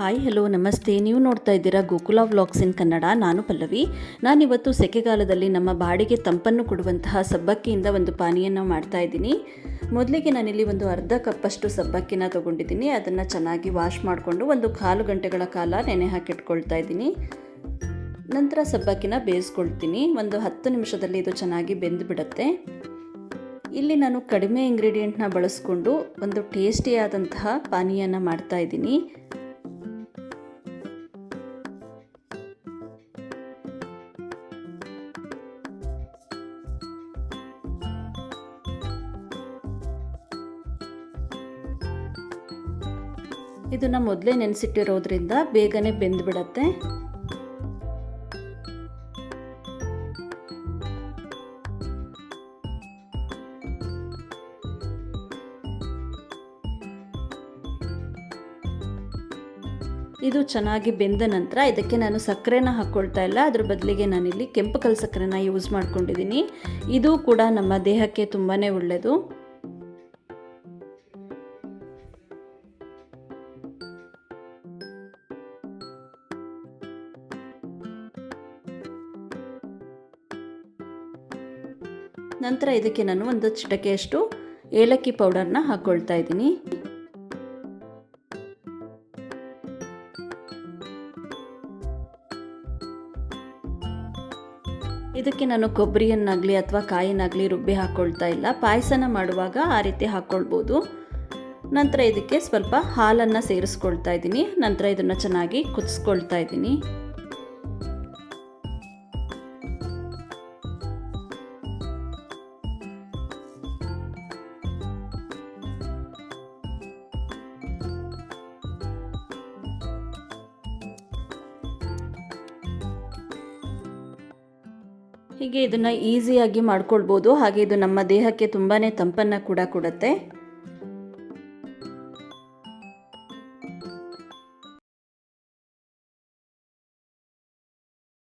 Hi hello ನಮಸ್ತೆ. ನೀವು ನೋಡ್ತಾ ಇದ್ದೀರಾ ಗೋಕುಲ ವ್ಲಾಗ್ಸ್ ಇನ್ ಕನ್ನಡ. ನಾನು ಪಲ್ಲವಿ. ನಾನಿವತ್ತು ಸೆಕೆಗಾಲದಲ್ಲಿ ನಮ್ಮ ಬಾಡಿಗೆ ತಂಪನ್ನು ಕೊಡುವಂತಹ ಸಬ್ಬಕ್ಕಿಯಿಂದ ಒಂದು ಪಾನೀಯನ್ನು ಮಾಡ್ತಾ ಇದ್ದೀನಿ. ಮೊದಲಿಗೆ ನಾನಿಲ್ಲಿ ಒಂದು ಅರ್ಧ ಕಪ್ಪಷ್ಟು ಸಬ್ಬಕ್ಕಿನ ತೊಗೊಂಡಿದ್ದೀನಿ. ಅದನ್ನು ಚೆನ್ನಾಗಿ ವಾಶ್ ಮಾಡಿಕೊಂಡು ಒಂದು ಕಾಲು ಗಂಟೆಗಳ ಕಾಲ ನೆನೆ ಹಾಕಿಟ್ಕೊಳ್ತಾ ಇದ್ದೀನಿ. ನಂತರ ಸಬ್ಬಕ್ಕಿನ ಬೇಯಿಸ್ಕೊಳ್ತೀನಿ. ಒಂದು ಹತ್ತು ನಿಮಿಷದಲ್ಲಿ ಇದು ಚೆನ್ನಾಗಿ ಬೆಂದು ಬಿಡುತ್ತೆ. ಇಲ್ಲಿ ನಾನು ಕಡಿಮೆ ಇಂಗ್ರೀಡಿಯೆಂಟ್ನ ಬಳಸ್ಕೊಂಡು ಒಂದು ಟೇಸ್ಟಿಯಾದಂತಹ ಪಾನೀಯನ ಮಾಡ್ತಾ ಇದ್ದೀನಿ. ಇದನ್ನ ಮೊದಲೇ ನೆನೆಸಿಟ್ಟಿರೋದ್ರಿಂದ ಬೇಗನೆ ಬೆಂದ್ಬಿಡತ್ತೆ. ಇದು ಚೆನ್ನಾಗಿ ಬೆಂದ ನಂತರ ಇದಕ್ಕೆ ನಾನು ಸಕ್ಕರೆನ ಹಾಕ್ಕೊಳ್ತಾ ಇಲ್ಲ. ಅದ್ರ ಬದಲಿಗೆ ನಾನಿಲ್ಲಿ ಕೆಂಪು ಕಲ್ ಸಕ್ಕರೆನ ಯೂಸ್ ಮಾಡ್ಕೊಂಡಿದ್ದೀನಿ. ಇದು ಕೂಡ ನಮ್ಮ ದೇಹಕ್ಕೆ ತುಂಬಾ ಒಳ್ಳೆಯದು ನಂತರ ಇದಕ್ಕೆ ನಾನು ಒಂದು ಚಿಟಕೆಯಷ್ಟು ಏಲಕ್ಕಿ ಪೌಡರ್ನ ಹಾಕ್ಕೊಳ್ತಾ ಇದ್ದೀನಿ. ಇದಕ್ಕೆ ನಾನು ಕೊಬ್ಬರಿಯನ್ನಾಗಲಿ ಅಥವಾ ಕಾಯಿನಾಗಲಿ ರುಬ್ಬಿ ಹಾಕ್ಕೊಳ್ತಾ ಇಲ್ಲ. ಪಾಯಸನ ಮಾಡುವಾಗ ಆ ರೀತಿ ಹಾಕ್ಕೊಳ್ಬೋದು ನಂತರ ಇದಕ್ಕೆ ಸ್ವಲ್ಪ ಹಾಲನ್ನು ಸೇರಿಸ್ಕೊಳ್ತಾ ಇದ್ದೀನಿ. ನಂತರ ಇದನ್ನು ಚೆನ್ನಾಗಿ ಕುದಿಸ್ಕೊಳ್ತಾ ಇದ್ದೀನಿ. ಹೀಗೆ ಇದನ್ನು ಈಸಿಯಾಗಿ ಮಾಡ್ಕೊಳ್ಬೋದು. ಹಾಗೆ ಇದು ನಮ್ಮ ದೇಹಕ್ಕೆ ತುಂಬಾ ತಂಪನ್ನು ಕೂಡ ಕೊಡುತ್ತೆ.